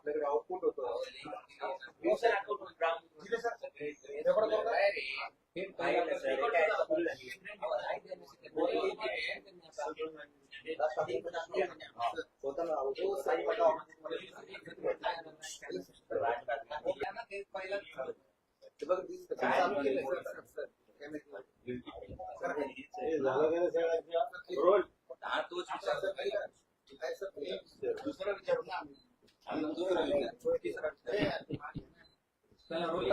आपल्याकडे आउटपुट होतं? हे हा. दुसरं विचारू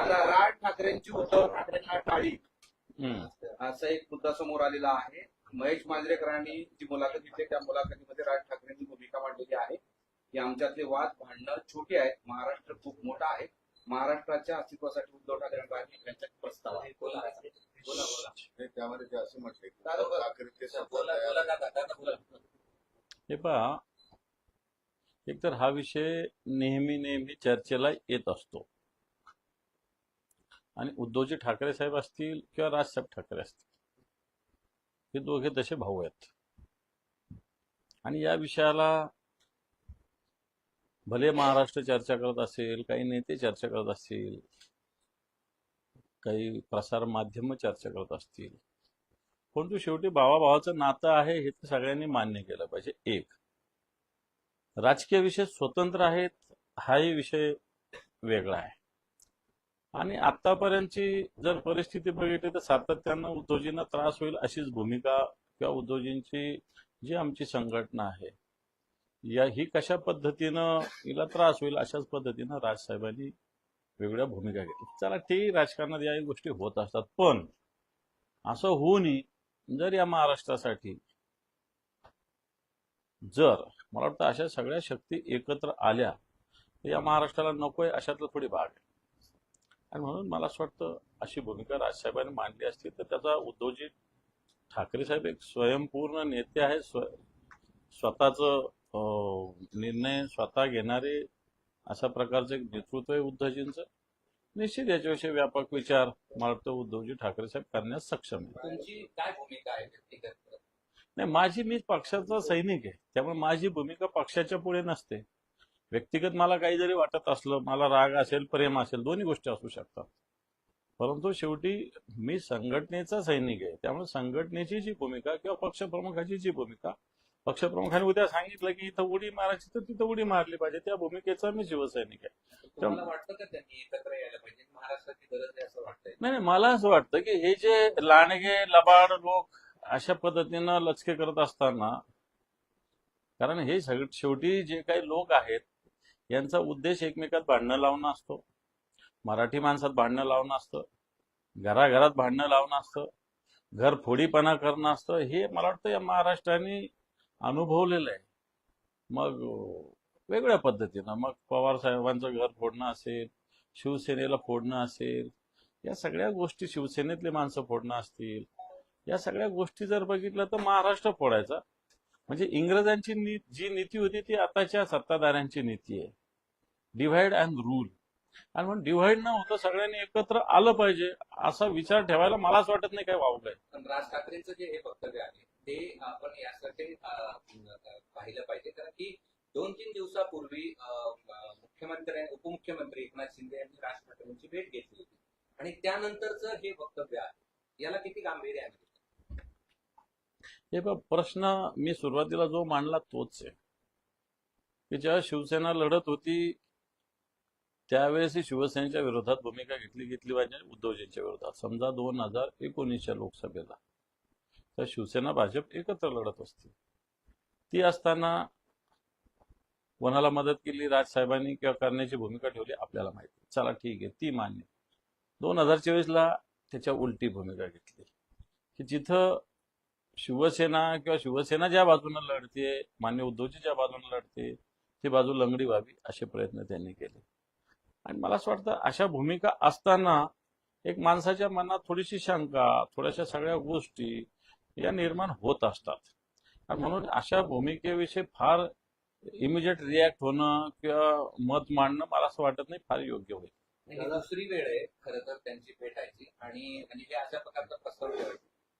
राज ठाकरेंची उद्धव ठाकरेंना टाळी. हम्म. असा एक मुद्दा समोर आलेला आहे. महेश मांजरेकरांनी जी मुलाखत घेतली त्या मुलाखतीमध्ये राज ठाकरेंनी भूमिका मांडलेली आहे. की आमच्यातले वाद भांडणं छोटी आहेत. महाराष्ट्र खूप मोठा आहे. महाराष्ट्राच्या अस्तित्वासाठी उद्धव ठाकरेंचा त्यांचा प्रस्ताव आहे. बोला. बोला त्यामध्ये ते असं म्हटले ठाकरे हे पहा एकतर हा विषय नेहमी नेहमी चर्चेला येत असतो. आणि उद्धवजी ठाकरे साहेब असतील किंवा राजसाहेब ठाकरे असतील हे दोघे तसे भाऊ आहेत. आणि या विषयाला भले महाराष्ट्र चर्चा करत असेल काही नेते चर्चा करत असतील काही प्रसार माध्यम चर्चा करत असतील परंतु शेवटी भावाभावाचं नातं आहे हे तर सगळ्यांनी मान्य केलं पाहिजे. एक राजकीय विषय स्वतंत्र आहेत हाही विषय वेगळा आहे. आणि आतापर्यंतची जर परिस्थिती बघितली तर सातत्यानं उद्धवजींना त्रास होईल अशीच भूमिका किंवा उद्धवजींची जी आमची संघटना आहे या ही कशा पद्धतीनं हिला त्रास होईल अशाच पद्धतीनं राजसाहेबांनी वेगळ्या भूमिका घेतल्या. चला ठीक राजकारणात याही गोष्टी होत असतात पण असं होऊनही जर या महाराष्ट्रासाठी जर मला वाटतं अशा सगळ्या शक्ती एकत्र आल्या तर या महाराष्ट्राला नकोय अशातलं थोडी भाग आहे. आणि म्हणून मला असं वाटतं अशी भूमिका राजसाहेबांनी मांडली असती तर त्याचा उद्धवजी ठाकरे साहेब एक स्वयंपूर्ण नेते आहेत. स्व स्वतःचं निर्णय स्वतः घेणारे अशा प्रकारचं एक नेतृत्व आहे उद्धवजींचं. निश्चित याच्याविषयी व्यापक विचार मला वाटतं उद्धवजी ठाकरे साहेब करण्यास सक्षम आहे नाही माझी मी पक्षाचा सैनिक आहे. त्यामुळे माझी भूमिका पक्षाच्या पुढे नसते. व्यक्तिगत मला काही जरी वाटत असलं मला राग असेल प्रेम असेल दोन्ही गोष्टी असू शकतात. परंतु शेवटी मी संघटनेचा सैनिक आहे. त्यामुळे संघटनेची जी भूमिका किंवा पक्षप्रमुखाची जी भूमिका पक्षप्रमुखाने उद्या सांगितलं की इथं उडी मारायची तर तिथं उडी मारली पाहिजे. त्या भूमिकेचा मी शिवसैनिक आहे. नाही मला असं वाटतं की हे जे लांडगे लबाड लोक अशा पद्धतीनं लचके करत असताना कारण हे शेवटी जे काही लोक आहेत यांचा उद्देश एकमेकात भांडणं लावणं असतो. मराठी माणसात भांडणं लावणं असतं. घराघरात भांडणं लावणं असतं. घर फोडीपणा करणं असतं. हे मला वाटतं या महाराष्ट्राने अनुभवलेलं आहे. मग वेगळ्या पद्धतीनं मग पवार साहेबांचं घर फोडणं असेल शिवसेनेला फोडणं असेल या सगळ्या गोष्टी शिवसेनेतले माणसं फोडणं असतील या सगळ्या गोष्टी जर बघितलं तर महाराष्ट्र फोडायचा. म्हणजे इंग्रजांची नी जी नीती होती ती आताच्या सत्ताधाऱ्यांची नीती आहे. डिव्हाइड अँड रूल आणि म्हणून डिव्हाइड न होतं सगळ्यांनी एकत्र आलं पाहिजे असा विचार ठेवायला मलाच वाटत नाही काय वावगं पण राज ठाकरेंचं जे हे वक्तव्य आहे ते आपण यासाठी पाहिलं पाहिजे. कारण की दोन तीन दिवसापूर्वी मुख्यमंत्री उपमुख्यमंत्री एकनाथ शिंदे यांनी राज ठाकरेंची भेट घेतली होती. आणि त्यानंतरचं हे वक्तव्य आहे. याला किती गांभीर्य आहे? हे बघ प्रश्न मी सुरुवातीला जो मांडला तोच आहे. की जेव्हा शिवसेना लढत होती त्यावेळेस शिवसेनेच्या विरोधात भूमिका घेतली घेतली पाहिजे उद्धवजींच्या विरोधात. समजा दोन हजार एकोणीसच्या लोकसभेला तर शिवसेना भाजप एकत्र लढत असते ती असताना कोणाला मदत केली राजसाहेबांनी किंवा करण्याची भूमिका ठेवली आपल्याला माहिती चला ठीक आहे ती मान्य दोन हजार चोवीसला त्याच्या उलटी भूमिका घेतली. की जिथं शिवसेना किंवा शिवसेना ज्या बाजूने लढते मान्य उद्धवजी ज्या बाजूने लढते ती बाजू लंगडी व्हावी असे प्रयत्न त्यांनी केले. आणि मला असं वाटतं अशा भूमिका असताना एक माणसाच्या मनात थोडीशी शंका थोड्याशा सगळ्या गोष्टी या निर्माण होत असतात. आणि म्हणून अशा भूमिकेविषयी फार इमिजिएट रिॲक्ट होणं किंवा मत मांडणं मला असं वाटत नाही फार योग्य होईल. म्हणजे दुसरी वेळ आहे खरं तर त्यांची भेटायची. आणि आणि अशा प्रकारचा प्रस्ताव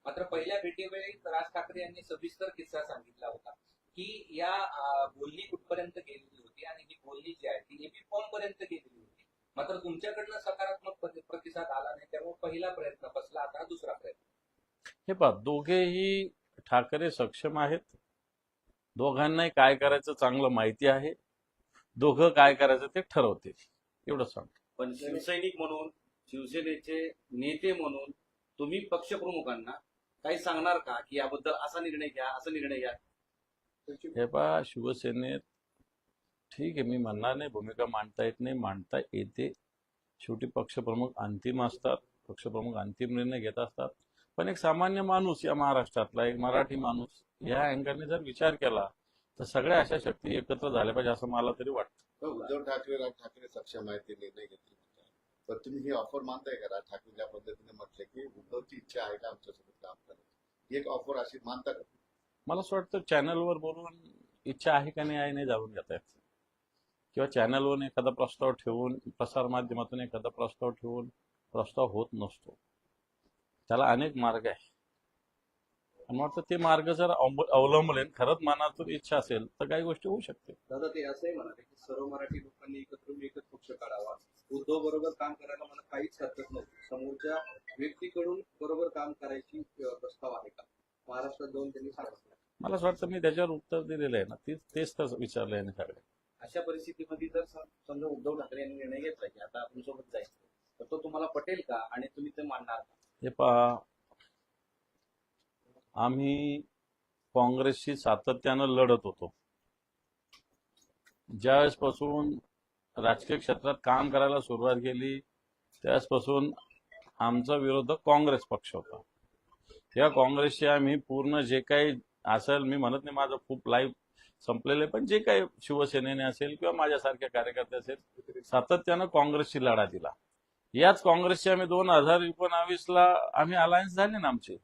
मात्र पहिल्या भेटीवेळी राज ठाकरे यांनी सविस्तर किस्सा सांगितला होता की या बोलणी कुठपर्यंत गेलेली होती आणि ही बोलणी जी आहे ती एबी फॉर्म पर्यंत गेलेली होती. मात्र तुमच्याकडनं सकारात्मक प्रति- प्रतिसाद आला नाही त्यामुळे पहिला प्रयत्न फसला आता दुसरा प्रयत्न. हे पहा दोघेही ठाकरे सक्षम आहेत. दोघांनाही काय करायचं चांगलं माहिती आहे. दोघं काय करायचं ते ठरवतील. एवढं सांग पण शिवसैनिक म्हणून शिवसेनेचे नेते म्हणून तुम्ही पक्षप्रमुखांना काही सांगणार का की याबद्दल असा निर्णय घ्या असा निर्णय घ्या? हे पहा शिवसेनेत ठीक आहे मी म्हणणार नाही भूमिका मांडता येत नाही मांडता येते. शेवटी पक्षप्रमुख अंतिम असतात पक्षप्रमुख अंतिम निर्णय घेत असतात. पण एक सामान्य माणूस या महाराष्ट्रातला एक मराठी माणूस या अँगलने जर विचार केला तर सगळ्या अशा शक्ती एकत्र झाल्या पाहिजे असं मला तरी वाटतं. तर उद्धव ठाकरे राज ठाकरे सक्षम आहेत ते निर्णय घेतील. पण तुम्ही ही ऑफर मानताय का राज ठाकरे ज्या पद्धतीने म्हटले की उद्धवची इच्छा आहे का आमच्यासोबत काम करायची? ही एक ऑफर अशी मानता का मला असं वाटतं चॅनलवर बोलून इच्छा आहे का नाही आहे नाही जाणून घेता येत. किंवा चॅनलवरून एखादा प्रस्ताव ठेवून प्रसार माध्यमातून एखादा प्रस्ताव ठेवून प्रस्ताव होत नसतो. त्याला अनेक मार्ग आहे आणि वाटतं ते मार्ग जर अवलंबले खरंच मनातून इच्छा असेल तर काही गोष्टी होऊ शकते. दादा ते असंही म्हणाले की सर्व मराठी लोकांनी एकत्र एकच पक्ष काढावा. उद्धव बरोबर काम करायला मला काहीच हरकत नव्हती. समोरच्या व्यक्तीकडून बरोबर काम करायची प्रस्ताव आहे का? महाराष्ट्रात जाऊन त्यांनी सांगितलं. मला असं वाटतं मी त्याच्यावर उत्तर दिलेलं आहे ना तेच तेच तर विचारलं आहे सगळे अशा परिस्थितीमध्ये जर सम- समजा उद्धव ठाकरे यांनी निर्णय घेतला की आता आपण सोबत जायचं तर तो तुम्हाला पटेल का? आणि तुम्ही ते मानणार का? हे पहा आम्ही काँग्रेसशी सातत्यानं लढत होतो. ज्यावेळेसपासून राजकीय क्षेत्रात काम करायला सुरुवात केली त्यावेळेसपासून आमचा विरोधक काँग्रेस पक्ष होता. या काँग्रेसशी आम्ही पूर्ण जे काही असेल मी म्हणत नाही माझं खूप लाईफ संपलेलं आहे पण जे काही शिवसेनेने असेल किंवा माझ्यासारख्या कार्यकर्ते असेल सातत्यानं काँग्रेसशी लढा दिला. याच काँग्रेसची आम्ही दोन हजार एकोणावीसला आम्ही अलायन्स झाले ना आमचे.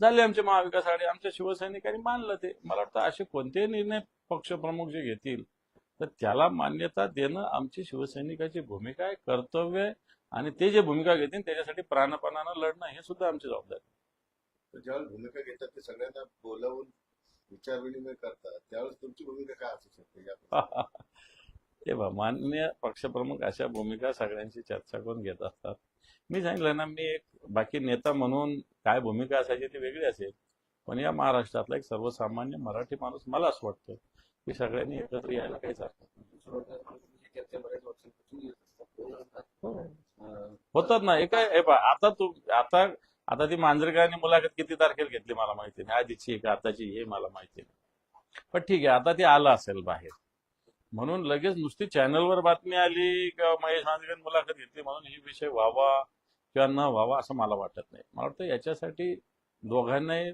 झाले आमचे महाविकास आघाडी आमच्या शिवसैनिकांनी मानलं ते. मला वाटतं असे कोणतेही निर्णय पक्षप्रमुख जे घेतील तर त्याला मान्यता देणं आमची शिवसैनिकाची भूमिका आहे कर्तव्य आहे. आणि ते जे भूमिका घेतील त्याच्यासाठी प्राणपणानं लढणं हे सुद्धा आमची जबाबदारी ज्यावेळेस भूमिका घेतात ते सगळ्यांना बोलावून विचार विनिमय करतात. त्यावेळेस तुमची भूमिका काय असू शकते? तेव्हा हे मान्य पक्षप्रमुख अशा भूमिका सगळ्यांशी चर्चा करून घेत असतात. मी सांगितलं ना मी एक बाकी नेता म्हणून काय भूमिका असायची ती वेगळी असेल. पण या महाराष्ट्रातला एक सर्वसामान्य मराठी माणूस मला असं वाटतं की सगळ्यांनी एकत्र यायला काहीच हरकत नाही. होतात ना एका हे बा आता तू आता आता ती मांजरेकरांनी मुलाखत किती तारखेला घेतली मला माहिती नाही. आधीची का आताची हे मला माहिती नाही. पण ठीक आहे आता ते आलं असेल बाहेर. म्हणून लगेच नुसती चॅनलवर बातमी आली किंवा महेश मांजरेकरांनी मुलाखत घेतली म्हणून ही विषय व्हावा किंवा न व्हावा असं मला वाटत नाही. मला वाटतं याच्यासाठी दोघांनाही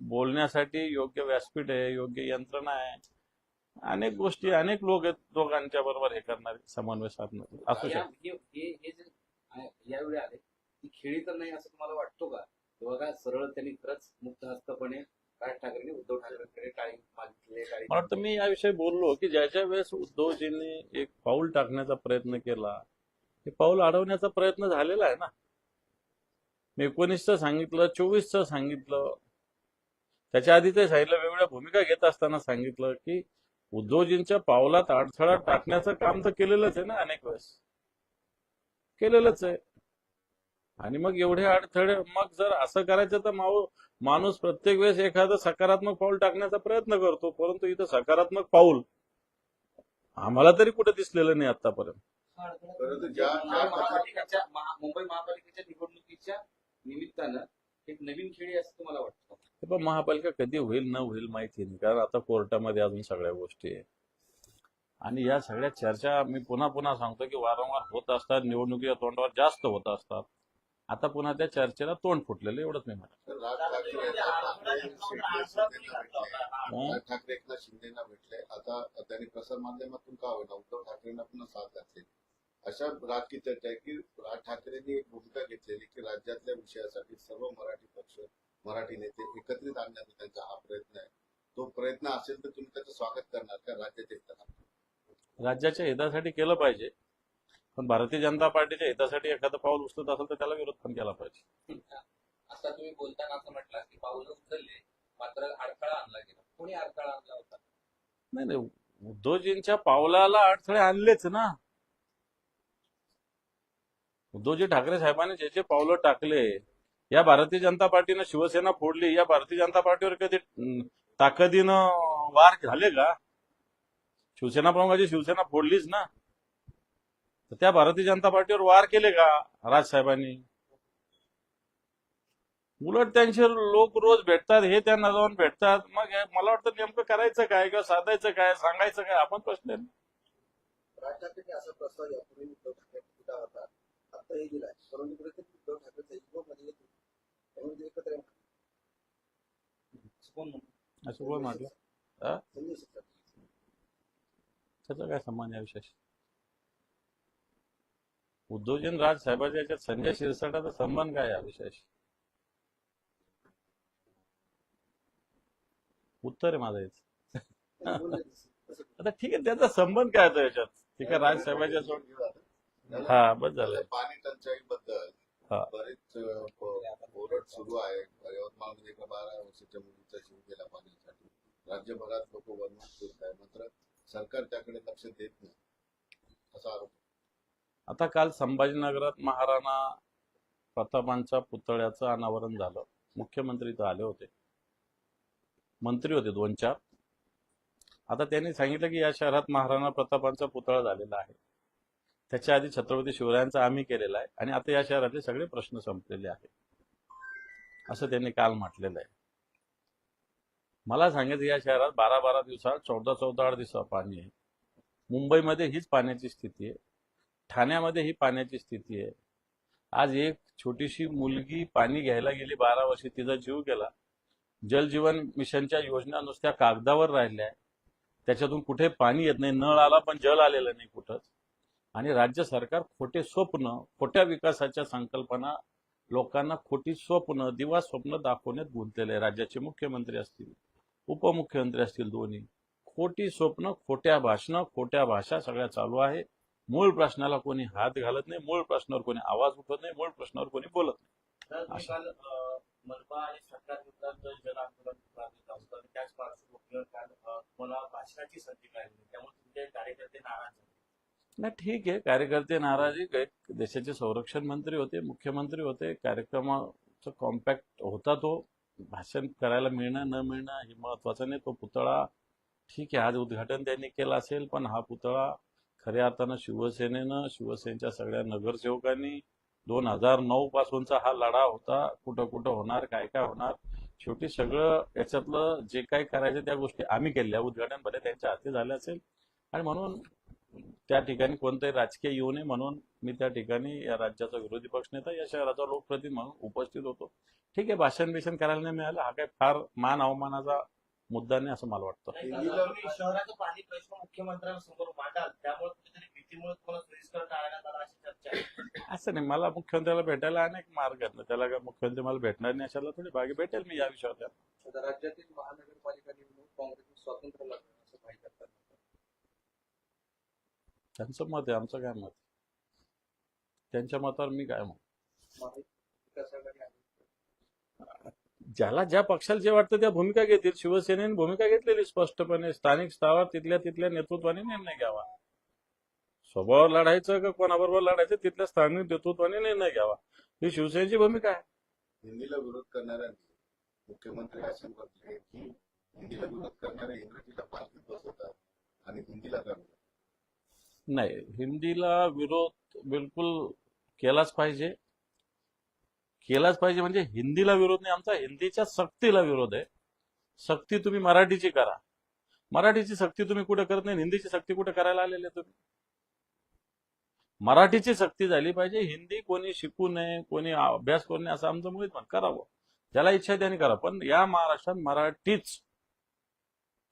बोलण्यासाठी योग्य व्यासपीठ आहे योग्य यंत्रणा आहे. अनेक गोष्टी अनेक लोक आहेत दोघांच्या बरोबर हे करणारे समन्वय साधणारे. असू या- शकतात हे हे- हे जे आहे, यावेळी आले ती खेळी तर नाही असं तुम्हाला वाटतो का? काय सरळ त्यांनी खरंच मुक्त हस्तपणे राज ठाकरेंनी उद्धव ठाकरेंकडे टाळी मागितले टाळी मला वाटतं मी याविषयी बोललो की ज्याच्या वेळेस उद्धवजींनी एक पाऊल टाकण्याचा प्रयत्न केला ते पाऊल अडवण्याचा प्रयत्न झालेला आहे ना. मी एकोणीसचं सांगितलं चोवीसचं सांगितलं. त्याच्या आधी ते सांगितलं वेगवेगळ्या भूमिका घेत असताना सांगितलं की उद्धवजींच्या पावलात अडथळा टाकण्याचं काम तर केलेलंच आहे ना अनेक वेळेस. केलेलंच आहे. आणि मग एवढे अडथळे मग जर असं करायचं तर माऊ माणूस प्रत्येक वेळेस एखादं सकारात्मक पाऊल टाकण्याचा प्रयत्न करतो परंतु इथं सकारात्मक पाऊल आम्हाला तरी कुठे दिसलेलं नाही आतापर्यंत परंतु ज्या ज्या पद्धतीने महापालिकेच्या महा- मुंबई महापालिकेच्या निवडणुकीच्या निमित्तानं एक नवीन खेळी असं तुम्हाला वाटतं? हे पण महापालिका कधी होईल न होईल माहिती नाही कारण आता कोर्टामध्ये अजून सगळ्या गोष्टी आहे. आणि या सगळ्या चर्चा मी पुन्हा पुन्हा सांगतो की वारंवार होत असतात निवडणुकीच्या तोंडावर जास्त होत असतात. आता पुन्हा त्या चर्चेला तोंड फुटलेलं एवढंच मी म्हणतो तर राज ठाकरे ठाकरे शिंदे- शिंदेना भेटले राज ठाकरे एकनाथ शिंदेना भेटले. आता त्यांनी प्रसार माध्यमातून का होईना? उद्धव ठाकरेंना पुन्हा साथ घातली अशा राजकीय चर्चा आहे की राज ठाकरेंनी एक भूमिका घेतलेली की राज्यातल्या विषयासाठी सर्व मराठी पक्ष मराठी नेते एकत्रित आणण्याचा त्यांचा हा प्रयत्न आहे. तो प्रयत्न असेल तर तुम्ही त्याचं स्वागत करणार का? राज्याच्या हितासाठी. राज्याच्या हितासाठी केलं पाहिजे. पण भारतीय जनता पार्टीच्या हितासाठी एखादं पाऊल उचलत असेल तर त्याला विरोध पण केला पाहिजे. आता तुम्ही बोलताना असं म्हटलं की पावलं उचलले मात्र अडथळा आणला गेला. कोणी अडथळा आणला होता? नाही नाही. उद्धवजींच्या पावलाला अडथळे आणलेच ना. उद्धवजी ठाकरे साहेबांनी जे जे पावलं टाकले या भारतीय जनता पार्टीनं शिवसेना फोडली या भारतीय जनता पार्टीवर कधी ताकदीनं वार झाले का? शिवसेना प्रमुखाची शिवसेना फोडलीच ना. तर त्या भारतीय जनता पार्टीवर वार केले का राजसाहेबांनी उलट त्यांचे लोक रोज भेटतात हे त्यांना जाऊन भेटतात मग हे मला वाटतं नेमकं करायचं काय किंवा साधायचं काय सांगायचं काय आपण प्रश्न आहे. राज असा प्रस्ताव यापूर्वी उद्धव ठाकरे दिला होता आताही दिलाय परंतु कुठेतरी उद्धव ठाकरेचा इगो मध्ये येतो त्यामुळे ते एकत्र येणार. असं कोण म्हणतं? असं कोण म्हटलं हा? संजय शिरसाट. त्याचा काय संबंध या विषयाशी उद्धवजन राज साहेबांच्या याच्यात संजय शिरसाटाचा संबंध काय या विषयाशी? उत्तर आहे माझं याचं. आता ठीक आहे त्याचा संबंध काय होता याच्यात? ठीक आहे राज साहेबांच्या सोड हा बस झालंय पाणी टंचाई बद्दल हा. बरेच ओरड सुरू आहे. यवतमाळमध्ये एका बारा वर्षाच्या मुलीचा जीव गेला पाण्यासाठी. राज्यभरात लोक वनवास फिरत आहे मात्र सरकार त्याकडे लक्ष देत नाही. असा आरोप आता काल संभाजीनगरात महाराणा प्रतापांच्या पुतळ्याचं अनावरण झालं. मुख्यमंत्री तर आले होते. मंत्री होते दोन चार. आता त्यांनी सांगितलं की या शहरात महाराणा प्रतापांचा पुतळा झालेला आहे. त्याच्या आधी छत्रपती शिवरायांचा आम्ही केलेला आहे आणि आता या शहरातले सगळे प्रश्न संपलेले आहेत. असं त्यांनी काल म्हटलेलं आहे. मला सांगायचं या शहरात बारा बारा दिवसात चौदा चौदा आठ दिवसा पाणी आहे. मुंबईमध्ये हीच पाण्याची स्थिती आहे. ठाण्यामध्ये ही पाण्याची स्थिती आहे. आज एक छोटीशी मुलगी पाणी घ्यायला गेली बारा वर्षी तिचा जीव गेला. जलजीवन मिशनच्या योजना नुसत्या कागदावर राहिल्या त्याच्यातून कुठे पाणी येत नाही नळ आला पण जल आलेलं नाही कुठंच. आणि राज्य सरकार खोटे स्वप्न खोट्या विकासाच्या संकल्पना लोकांना खोटी स्वप्न दिवा स्वप्न दाखवण्यात गुंतलेले आहे. राज्याचे मुख्यमंत्री असतील उपमुख्यमंत्री असतील दोन्ही खोटी स्वप्न खोट्या भाषणं खोट्या भाषा सगळ्या चालू आहे. मूळ प्रश्नाला कोणी हात घालत नाही मूळ प्रश्नावर कोणी आवाज उठवत नाही मूळ प्रश्नावर कोणी बोलत नाही. नाही ठीक आहे. कार्यकर्ते नाराजी देशाचे संरक्षण मंत्री होते मुख्यमंत्री होते. कार्यक्रमाचा कॉम्पॅक्ट होता तो. भाषण करायला मिळणं न मिळणं हे महत्वाचं नाही. तो पुतळा ठीक आहे आज उद्घाटन त्यांनी केलं असेल पण हा पुतळा खऱ्या अर्थानं शिवसेनेनं शिवसेनेच्या सगळ्या नगरसेवकांनी दोन हजार नऊ पासूनचा हा लढा होता. कुठं कुठं होणार काय काय होणार? शेवटी सगळं याच्यातलं जे काही करायचं त्या गोष्टी आम्ही केल्या उद्घाटन भले त्यांच्या हाती झाल्या असेल. आणि म्हणून त्या ठिकाणी कोणतंही राजकीय येऊ नये म्हणून मी त्या ठिकाणी या राज्याचा विरोधी पक्षनेता या शहराचा लोकप्रतिनिधी म्हणून उपस्थित होतो. ठीक आहे भाषण बिषण करायला नाही मिळालं. हा काही फार मान अवमानाचा मुद्दा नाही असं मला वाटतं. शहराचा पाणी प्रश्न मुख्यमंत्र्यांसमोर मांडाल त्यामुळे कुठेतरी भीतीमुळे तुम्हाला सोयीस्कर टाळण्यात आला अशी चर्चा आहे. असं नाही मला मुख्यमंत्र्याला भेटायला अनेक मार्ग आहेत ना त्याला काय मुख्यमंत्री मला भेटणार नाही अशाला थोडी बागी भेटेल मी या विषयावर राज्यातील महानगरपालिका निवडणूक काँग्रेसने स्वतंत्र लढणार असं माहिती करतात त्यांचं मत आहे आमचं काय मत त्यांच्या मतावर मी काय मत आहे. ज्याला ज्या पक्षाला जे वाटतं त्या भूमिका घेतील. शिवसेनेने भूमिका घेतलेली स्पष्टपणे. स्थानिक स्तरावर तिथल्या तिथल्या नेतृत्वाने निर्णय घ्यावा. स्वभावावर लढायचं का कोणाबरोबर लढायचं तिथल्या स्थानिक नेतृत्वाने निर्णय घ्यावा. ही शिवसेनेची भूमिका आहे. हिंदीला विरोध करणाऱ्यांनी मुख्यमंत्री असे म्हटले की हिंदीला विरोध करणारे इंग्रजीला पालखीत बसवतात आणि हिंदीला करतात नाही हिंदीला विरोध बिलकुल केलाच पाहिजे. केलाच पाहिजे. म्हणजे हिंदीला विरोध नाही. आमचा हिंदीच्या सक्तीला विरोध आहे. सक्ती तुम्ही मराठीची करा. मराठीची सक्ती तुम्ही कुठे करत नाही. हिंदीची सक्ती कुठे करायला आलेले तुम्ही? मराठीची सक्ती झाली पाहिजे. हिंदी कोणी शिकू नये कोणी अभ्यास करू नये असं आमचं मुळीच पण करावं. ज्याला इच्छा आहे त्याने करा. पण या महाराष्ट्रात मराठीच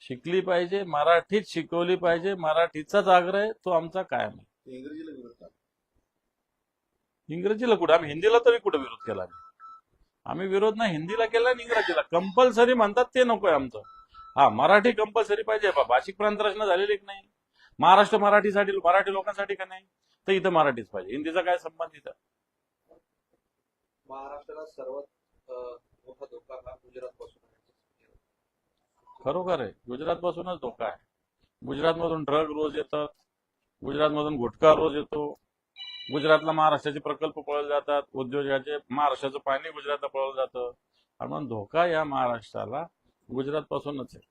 शिकली पाहिजे. मराठीच शिकवली पाहिजे. मराठीचाच आग्रह तो आमचा कायम आहे. ते इंग्रजीला कुठं? आम्ही हिंदीला तरी कुठं विरोध केला आम्ही आम्ही विरोध ना हिंदीला केला आणि इंग्रजीला. कंपल्सरी म्हणतात ते नकोय आमचं. हा मराठी कंपल्सरी पाहिजे. बा भाषिक प्रांत रचना झालेली की नाही. महाराष्ट्र मराठीसाठी मराठी लोकांसाठी का नाही? तर इथं मराठीच पाहिजे. हिंदीचा काय संबंध इथं? महाराष्ट्राला सर्वात मोठा धोका हा गुजरात पासून खरोखर आहे. गुजरात पासूनच धोका आहे. गुजरात मधून ड्रग रोज येतात गुजरात मधून गुटखा रोज येतो. गुजरातला महाराष्ट्राचे प्रकल्प पळवले जातात उद्योगाचे महाराष्ट्राचं पाणी गुजरातला पळवलं जातं. आणि म्हणून धोका या महाराष्ट्राला गुजरात पासूनच आहे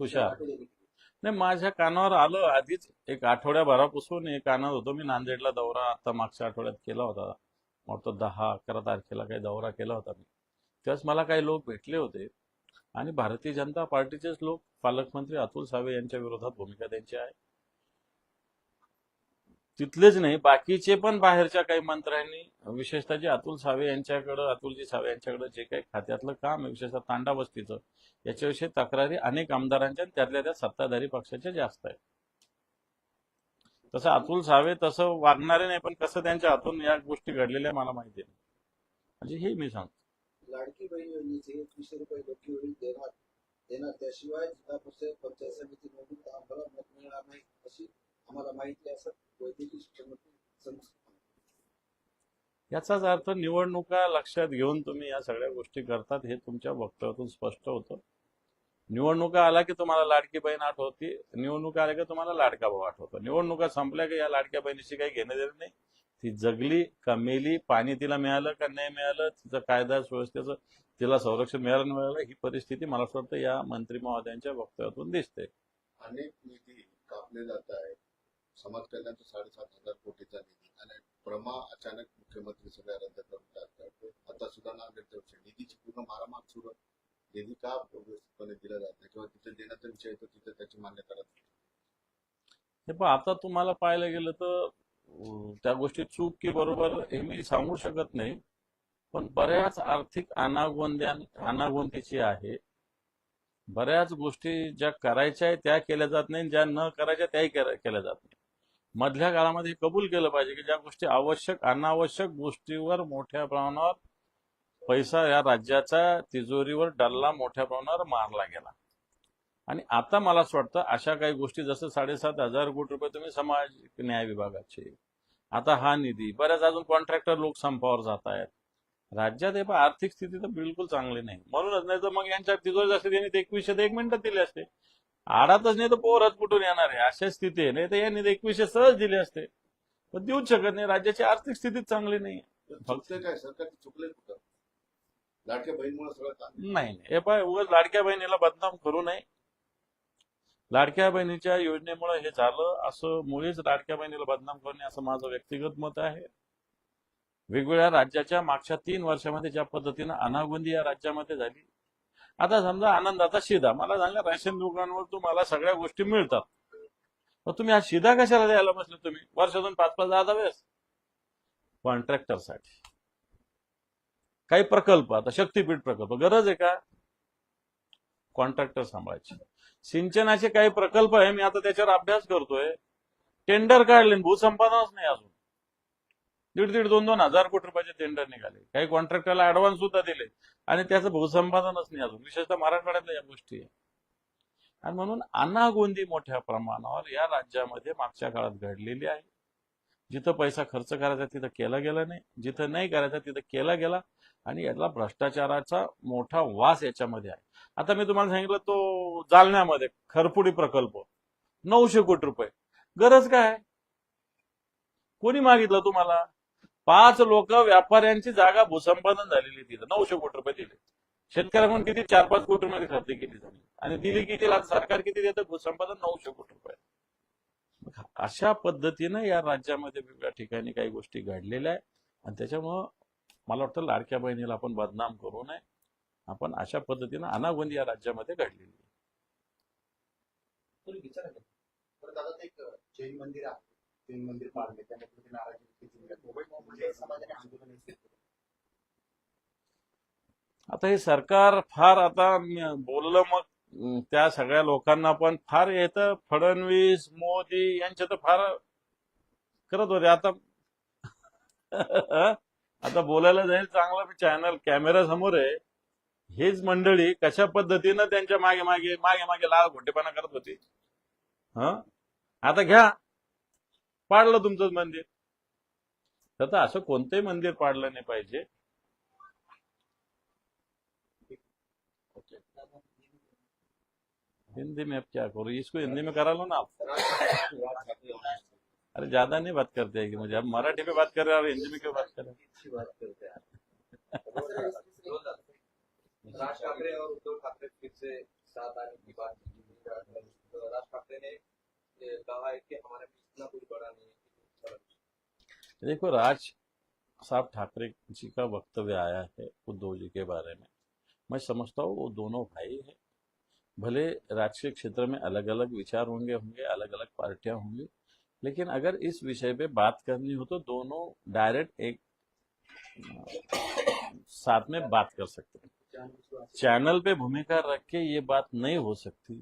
तुषार. नाही माझ्या कानावर आलं आधीच एक आठवड्याभरापासून एक कानात होतो मी नांदेडला दौरा आता मागच्या आठवड्यात केला होता. वाटतं दहा अकरा तारखेला काही दौरा केला होता मी. तेव्हाच मला काही लोक भेटले होते आणि भारतीय जनता पार्टीचेच लोक पालकमंत्री अतुल सावे यांच्या विरोधात भूमिका त्यांची आहे. तिथलेच नाही बाकीचे पण बाहेरच्या काही मंत्र्यांनी विशेषतः जे अतुल सावे यांच्याकडं अतुलजी सावे यांच्याकडं जे काही खात्यातलं काम आहे विशेषतः तांडा बस्तीचं याच्याविषयी तक्रारी अनेक आमदारांच्या त्यातल्या त्या सत्ताधारी पक्षाच्या जास्त आहेत. तसं अतुल सावे तसं वागणारे नाही पण कसं त्यांच्या हातून या गोष्टी घडलेल्या मला माहिती नाही म्हणजे हे मी सांगतो. लाडकी बहीण योजनेचे एकवीसशे रुपये लोकवेळी देणार. देणार त्याशिवाय जिल्हा परिषद पंचायत समिती निवडणूक आम्हाला मत मिळणार नाही अशी आम्हाला माहिती आहे असं वैद्यकीय शिक्षण याचाच अर्थ निवडणुका लक्षात घेऊन तुम्ही या सगळ्या गोष्टी करतात हे तुमच्या वक्तव्यातून स्पष्ट होतं. निवडणुका आला की तुम्हाला लाडकी बहीण आठवती निवडणुका आल्या की तुम्हाला लाडका भाऊ आठवतो. निवडणुका संपल्या की या लाडक्या बहिणीशी काही घेणं देणं नाही. ती जगली का मेली पाणी तिला मिळालं का नाही मिळालं तिचं कायदा सुव्यवस्थेचं तिला संरक्षण मिळालं मिळालं ही परिस्थिती मला असं वाटतं या मंत्री महोदयांच्या वक्तव्यातून दिसते. अनेक निधी कापले जात आहे समाज कल्याणचा साडेसात हजार कोटीचा निधी आणि प्रमा अचानक मुख्यमंत्री सगळ्या रद्द करून टाकतात. आता सुद्धा नागरिक निधीची पूर्ण मारामार सुरू निधी का व्यवस्थितपणे दिला जात नाही किंवा तिथे देण्याचा विषय येतो तिथे त्याची मान्यता राहते. हे पण आता तुम्हाला पाहायला गेलं तर त्या गोष्टी चूक की बरोबर हे मी सांगू शकत नाही पण बऱ्याच आर्थिक अनागोंद्या अनागोंदीची आहे. बऱ्याच गोष्टी ज्या करायच्या आहेत त्या केल्या जात नाही ज्या न करायच्या त्याही केल्या जात नाही. मधल्या काळामध्ये कबूल केलं पाहिजे की ज्या गोष्टी आवश्यक अनावश्यक गोष्टीवर मोठ्या प्रमाणावर पैसा या राज्याच्या तिजोरीवर डल्ला मोठ्या प्रमाणावर मारला गेला. आणि आता मला असं वाटतं अशा काही गोष्टी जसं साडेसात हजार कोटी रुपये तुम्ही समाज न्याय विभागाचे आता हा निधी बऱ्याच अजून कॉन्ट्रॅक्टर लोक संपावर जात आहेत. राज्यात हे पण आर्थिक स्थिती तर बिलकुल चांगली नाही. म्हणूनच नाही तर मग यांच्या तिजोरी असते त्यांनी एकवीसशे एक मिनिटात दिले असते. आडातच नाही तर पोहरात कुठून येणार आहे? अशा स्थिती आहे नाही तर यांनी एकवीसशे सहज दिले असते. पण देऊच शकत नाही. राज्याची आर्थिक स्थिती चांगली नाही फक्त काय सरकार चुकले कुठं? लाडक्या बहिणीमुळे सगळं नाही नाही. हे पाय उगाच लाडक्या बहिणीला बदनाम करू नये. लाडक्या बहिणीच्या योजनेमुळे हे झालं असं मुळीच लाडक्या बहिणीला बदनाम करू नये असं माझं व्यक्तिगत मत आहे. वेगवेगळ्या राज्याच्या मागच्या तीन वर्षामध्ये ज्या पद्धतीनं अनागोंदी या राज्यामध्ये झाली. आता समजा आनंदाचा शिधा मला सांगा राशन दुकानावर तुम्हाला सगळ्या गोष्टी मिळतात. मग तुम्ही हा शिधा कशाला द्यायला बसले तुम्ही? वर्षातून पाच पाच दहा दहा वेळेस. कॉन्ट्रॅक्टरसाठी काही प्रकल्प आता शक्तीपीठ प्रकल्प गरज आहे का? कॉन्ट्रॅक्टर सांभाळायचे. सिंचनाचे काही प्रकल्प आहे मी आता त्याच्यावर अभ्यास करतोय. टेंडर काढले भूसंपादनच नाही अजून. दीड दीड दोन दोन हजार कोटी रुपयाचे टेंडर निघाले. काही कॉन्ट्रॅक्टरला ऍडव्हान्स सुद्धा दिले. आणि त्याचं भूसंपादनच नाही अजून. विशेषतः मराठवाड्यातल्या या गोष्टी आहे. आणि म्हणून अनागोंदी मोठ्या प्रमाणावर या राज्यामध्ये मागच्या काळात घडलेली आहे. जिथं पैसा खर्च करायचा तिथं केला गेला नाही. जिथं नाही करायचा तिथं केला गेला. आणि यातला भ्रष्टाचाराचा मोठा वास याच्यामध्ये आहे. आता मी तुम्हाला सांगितलं तो जालन्यामध्ये खरपुडी प्रकल्प. नऊशे कोटी रुपये. गरज काय? कोणी मागितलं तुम्हाला? पाच लोक व्यापाऱ्यांची जागा भूसंपादन झालेली तिथं. नऊशे कोटी रुपये दिले. शेतकऱ्याकडून किती? चार पाच कोटी रुपये खरेदी केली झाली आणि दिली किती? सरकार किती देतं? भूसंपादन नऊशे कोटी रुपये. अशा पद्धतीनं या राज्यामध्ये वेगवेगळ्या ठिकाणी काही गोष्टी घडलेल्या आहेत. आणि त्याच्यामुळं मला वाटतं लाडक्या बहिणीला आपण बदनाम करू नये. आपण अशा पद्धतीनं अनागोंदी या राज्यामध्ये घडलेली आहे. जैन मंदिर मंदिर पाडले नाराजी हे सुरू केलं. आता हे सरकार फार आता बोललं मग त्या सगळ्या लोकांना पण फार येतं. फडणवीस मोदी यांचे तर फार करत होते. आता आता बोलायला जाईल चांगला. चॅनल कॅमेरा समोर आहे. हेच मंडळी कशा पद्धतीनं त्यांच्या मागे मागे मागे मागे लाल घोटेपणा करत होती? हा? आता घ्या. पाडलं तुमचं मंदिर. तर असं कोणतंही मंदिर पाडलं नाही पाहिजे. हिंदी में अब क्या करो? इसको हिंदी में करा लो ना आप। अरे ज़्यादा नहीं बात करते है कि मुझे। अब मराठी में बात कर रहे हैं और हिंदी में क्यों बात कर रहे हैं? राज ठाकरे और उद्धव ठाकरे फिर से साथ आने की बात तो राज ठाकरे ने कहा है कि हमारे बीच इतना कुछ बड़ा नहीं है। देखो राज साहब ठाकरे जी का वक्तव्य आया है उद्धव जी के बारे में। मैं समझता हूँ वो दोनों भाई हैं। भले राजकीय क्षेत्र में अलग अलग विचार होंगे होंगे अलग अलग पार्टियाँ होंगी, लेकिन अगर इस विषय पे बात करनी हो तो दोनों डायरेक्ट एक, साथ में बात कर सकते हैं। चैनल पे भूमिका रख के ये बात नहीं हो सकती।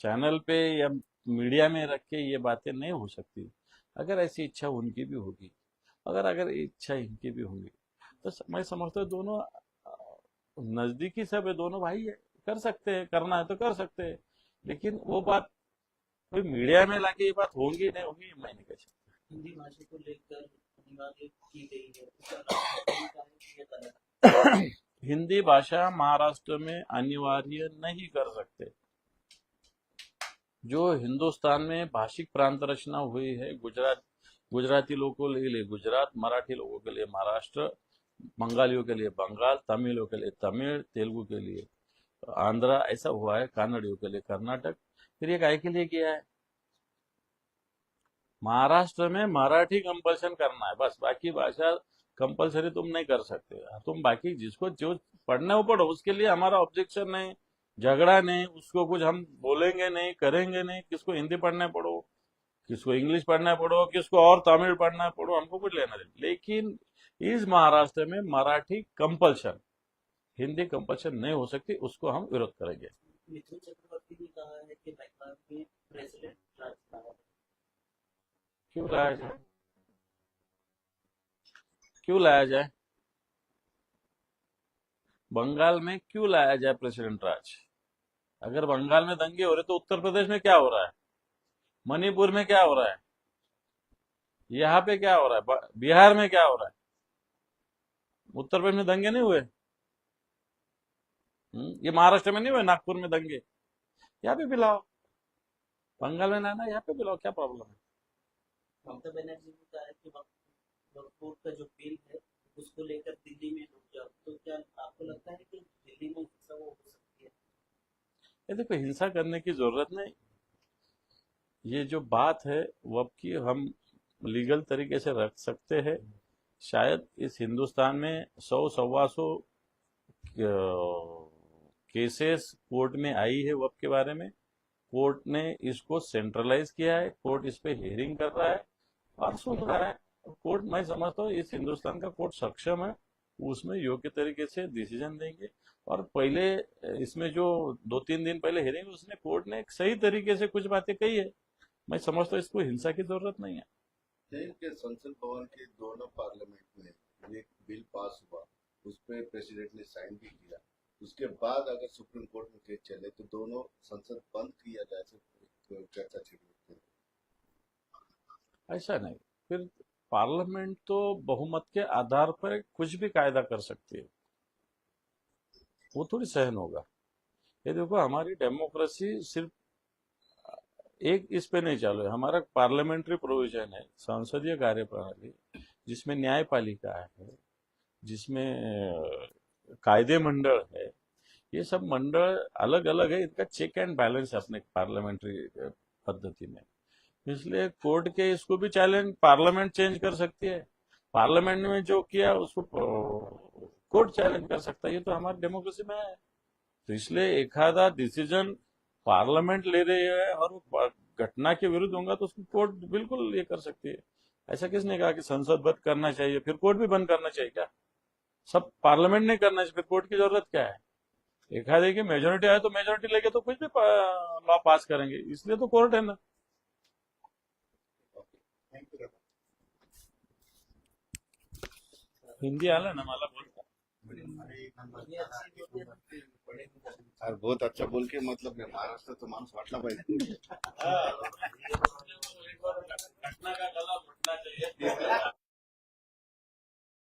चैनल पे या मीडिया में रख के ये बातें नहीं हो सकती। अगर ऐसी इच्छा उनकी भी होगी, अगर अगर इच्छा इनकी भी होगी तो मैं समझता हूँ दोनों नजदीकी सब है, दोनों भाई है। कर सकते हैं करना है तो कर सकते हैं। लेकिन वो बात कोई मीडिया में लाके ये बात होगी नहीं होगी मैं नहीं कह सकता। हिंदी भाषा को लेकर हिंदी भाषा महाराष्ट्र में अनिवार्य नहीं कर सकते। जो हिंदुस्तान में भाषिक प्रांत रचना हुई है गुजरात गुजराती लोगों के लिए गुजरात मराठी लोगों के लिए महाराष्ट्र बंगालियों के लिए बंगाल तमिलों के लिए तमिल तेलुगु के लिए आंध्रा ऐसा हुआ है कन्नड़ियों के लिए, कर्नाटक। फिर ये गाय के लिए किया है। महाराष्ट्र में मराठी कंपल्सन करना है। बस, बाकी भाषा कंपलसरी तुम नहीं कर सकते। तुम बाकी जिसको, जो पढ़ना है वो पढ़ो, उसके लिए हमारा ऑब्जेक्शन नहीं, झगड़ा नहीं, उसको कुछ हम बोलेंगे नहीं, करेंगे नहीं, किसको हिंदी पढ़ना है पढ़ो किसको इंग्लिश पढ़ना है पढ़ो किसको और तमिल पढ़ना है पढ़ो हमको कुछ लेना नहीं लेकिन इस महाराष्ट्र में मराठी कंपल्शन हिंदी कंपल्सन नहीं हो सकती उसको हम विरोध करेंगे। मिथुन चक्रवर्ती ने कहा है कि बंगाल में प्रेसिडेंट राज क्यों लाया जाए? क्यों लाया जाए? बंगाल में क्यों लाया जाए प्रेसिडेंट राज? अगर बंगाल में दंगे हो रहे तो उत्तर प्रदेश में क्या हो रहा है? मणिपुर में क्या हो रहा है? यहाँ पे क्या हो रहा है? बिहार में क्या हो रहा है? उत्तर प्रदेश में दंगे नहीं हुए? ये महाराष्ट्र में नहीं हुए नागपुर में दंगे। यहाँ पे पिलाओ बंगाल में ना ना यहाँ पे पिलाओ क्या प्रॉब्लम है? ममता बनर्जी ने कहा कि वक्फ का जो बिल है उसको लेकर दिल्ली में रुक जाओ। तो क्या आपको लगता है कि दिल्ली में हिंसा वो हो सकती है? ये देखो हिंसा करने की ज़रूरत नहीं। ये जो बात है वो अब की हम लीगल तरीके से रख सकते हैं। शायद इस हिंदुस्तान में सौ सवा सौ केसेस कोर्ट में आई है वब के बारे में। कोर्ट ने इसको सेंट्रलाइज किया है, कोर्ट इस पे हियरिंग कर रहा है और सुन रहा है। कोर्ट, मैं समझता हूँ, इस हिंदुस्तान का कोर्ट सक्षम है, उसमें योग्य तरीके से डिसीज़न देंगे। और पहले, इसमें जो दो तीन दिन पहले हियरिंग उसने कोर्ट ने सही तरीके से कुछ बातें कही है। मैं समझता हूँ, इसको हिंसा की ज़रूरत नहीं है। के संसद भवन के दोनों पार्लियामेंट में एक बिल पास हुआ उस पर प्रेसिडेंट ने साइन भी किया। उसके बाद अगर सुप्रीम कोर्ट में केस चले तो दोनों संसद बंद किया जाए, ऐसे चर्चा है? ऐसा नहीं। फिर पार्लियामेंट तो बहुमत के आधार पर कुछ भी कायदा कर सकती है। वो थोड़ी सहन होगा। ये देखो, हमारी डेमोक्रेसी सिर्फ़ एक इस पे नहीं चालू है। हमारा पार्लियामेंट्री प्रोविज़न है, संसदीय कार्यप्रणाली, जिसमें न्यायपालिका है, जिसमें कायदे मंडल है, ये सब मंडल अलग अलग है, इनका चेक एंड बैलेंस है अपने पार्लियामेंट्री पद्धति में। इसलिए कोर्ट के इसको भी चैलेंज पार्लियामेंट चेंज कर सकती है। पार्लियामेंट में जो किया, उसको कोर्ट चैलेंज कर सकता है, ये तो हमारी डेमोक्रेसी में है। तो इसलिए एखादा डिसीज़न पार्लियामेंट ले रही है और घटना के विरुद्ध होगा तो उसको कोर्ट बिल्कुल ये कर सकती है। ऐसा किसने कहा कि संसद बंद करना चाहिए, फिर कोर्ट भी बंद करना चाहिए क्या? सब पार्लियामेंट ने करना फिर कोर्ट की ज़रूरत क्या है? एखादे की मेजोरिटी है तो मेजोरिटी लेके तो कुछ भी लॉ पास करेंगे। इसलिए तो कोर्ट है ना। हिंदी आला ना मला बोलता है अरे बहुत अच्छा बोल के मतलब नाही महाराष्ट्राचा माणूस वाटला पाहिजे घटना का गला घुटना चाहिए।